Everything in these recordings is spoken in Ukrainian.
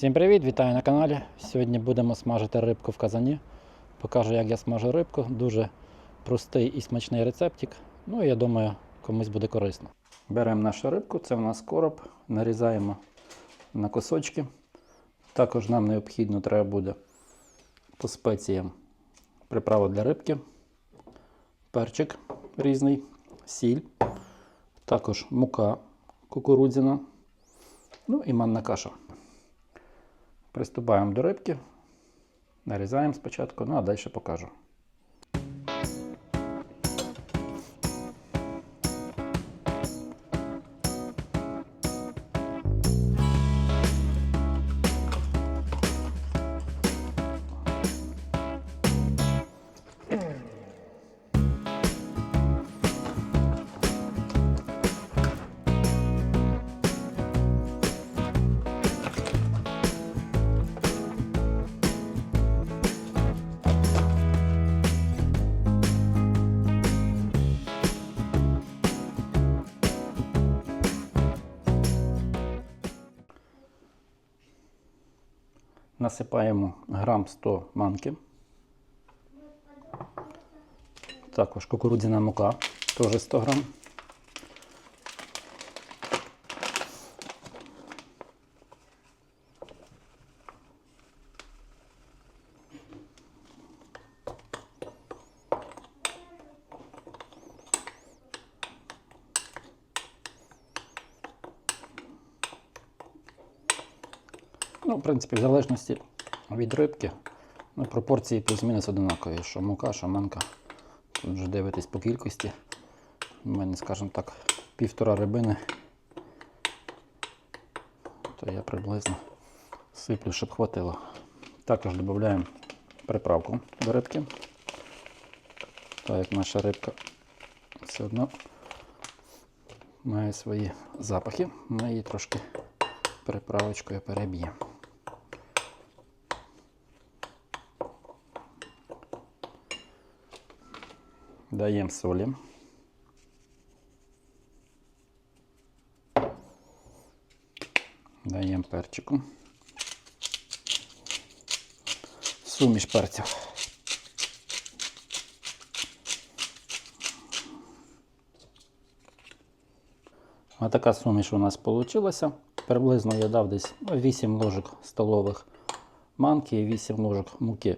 Всім привіт, вітаю на каналі. Сьогодні будемо смажити рибку в казані. Покажу, як я смажу рибку. Дуже простий і смачний рецептик. Ну я думаю, комусь буде корисно. Беремо нашу рибку, це в нас короб, нарізаємо на кусочки. Також нам необхідно треба буде по спеціям приправа для рибки, перчик різний, сіль, також мука кукурудзяна, ну і манна каша. Приступаємо до рибки, нарізаємо спочатку, ну а далі покажу. Насипаємо грам 100 манки. Також кукурудзяна мука, теж 100 грам. Ну, в принципі, в залежності від рибки, ну, пропорції плюс-мінус одинакові. Що мука, що манка. Тут вже дивитесь по кількості. У мене, скажімо так, півтора рибини. То я приблизно сиплю, щоб хватило. Також додаємо приправку до рибки. Так як наша рибка все одно має свої запахи, ми її трошки приправочкою переб'ємо. Даємо солі. Даємо перчику. Суміш перців. А така суміш у нас вийшла. Приблизно я дав десь 8 ложок столових манки і 8 ложок муки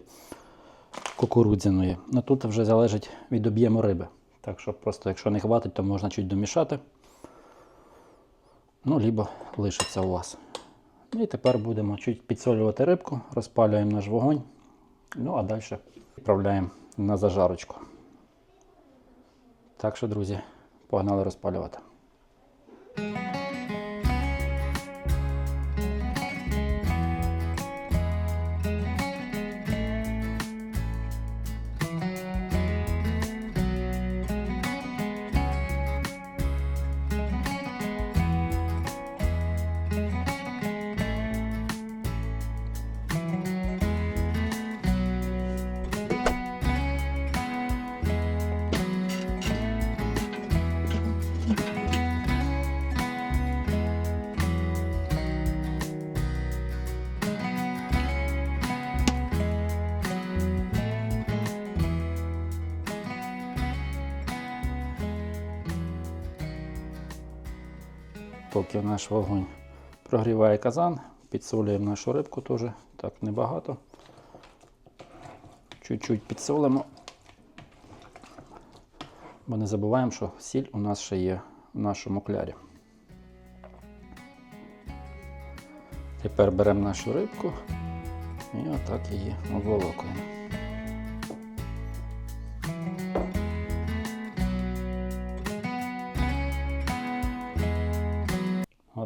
кукурудзяної. Ну тут вже залежить від об'єму риби. Так що просто, якщо не хватить, то можна чуть домішати. Ну, либо лишиться у вас. І тепер будемо чуть підсолювати рибку, розпалюємо наш вогонь. Ну, а далі відправляємо на зажарочку. Так що, друзі, погнали розпалювати. Поки наш вогонь прогріває казан, підсолюємо нашу рибку теж, так небагато. Чуть-чуть підсолимо, бо не забуваємо, що сіль у нас ще є в нашому клярі. Тепер беремо нашу рибку і отак її обволокуємо.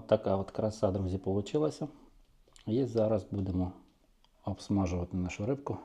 От така от краса, друзі, вийшла. І зараз будемо обсмажувати нашу рибку.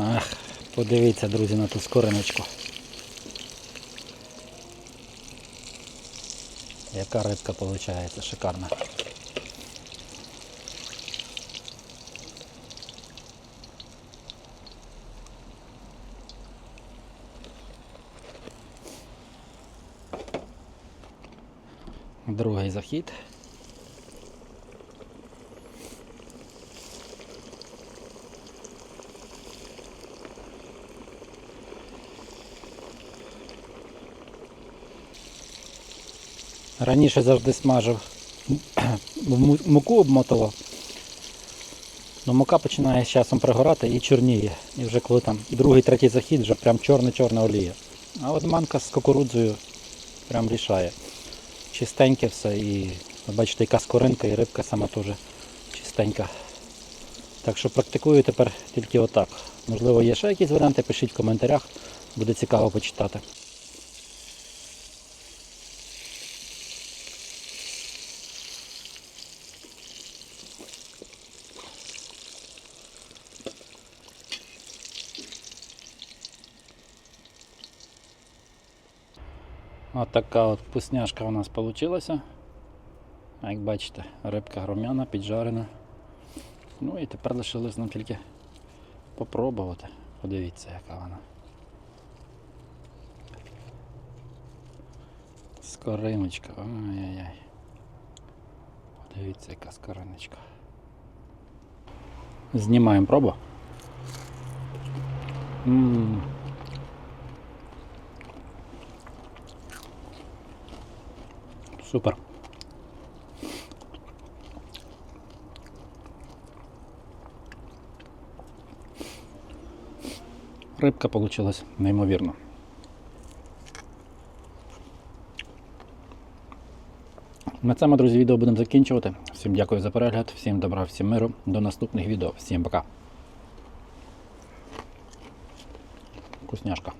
Ах, подивіться, друзі, на ту скориночку. Яка рибка виходить, шикарна. Другий захід. Раніше завжди смажив, муку обмотував. Ну, мука починає з часом пригорати і чорніє. І вже коли там другий, третій захід, вже прям чорна-чорна олія. А от манка з кукурудзою прям рішає. Чистеньке все і бачите, яка скоринка і рибка сама теж чистенька. Так що практикую тепер тільки отак. Можливо, є ще якісь варіанти, пишіть в коментарях, буде цікаво почитати. От така от вкусняшка у нас вийшла. Як бачите, рибка громяна, піджарена. Ну і тепер лишилось нам тільки попробувати. Подивіться, яка вона. Скориночка. Ай-яй-яй. Подивіться, яка скориночка. Знімаємо пробу. Ммм. Супер. Рибка получилась неймовірно. На цьому, друзі, відео будемо закінчувати. Всім дякую за перегляд, всім добра, всім миру. До наступних відео. Всім пока. Вкусняшка.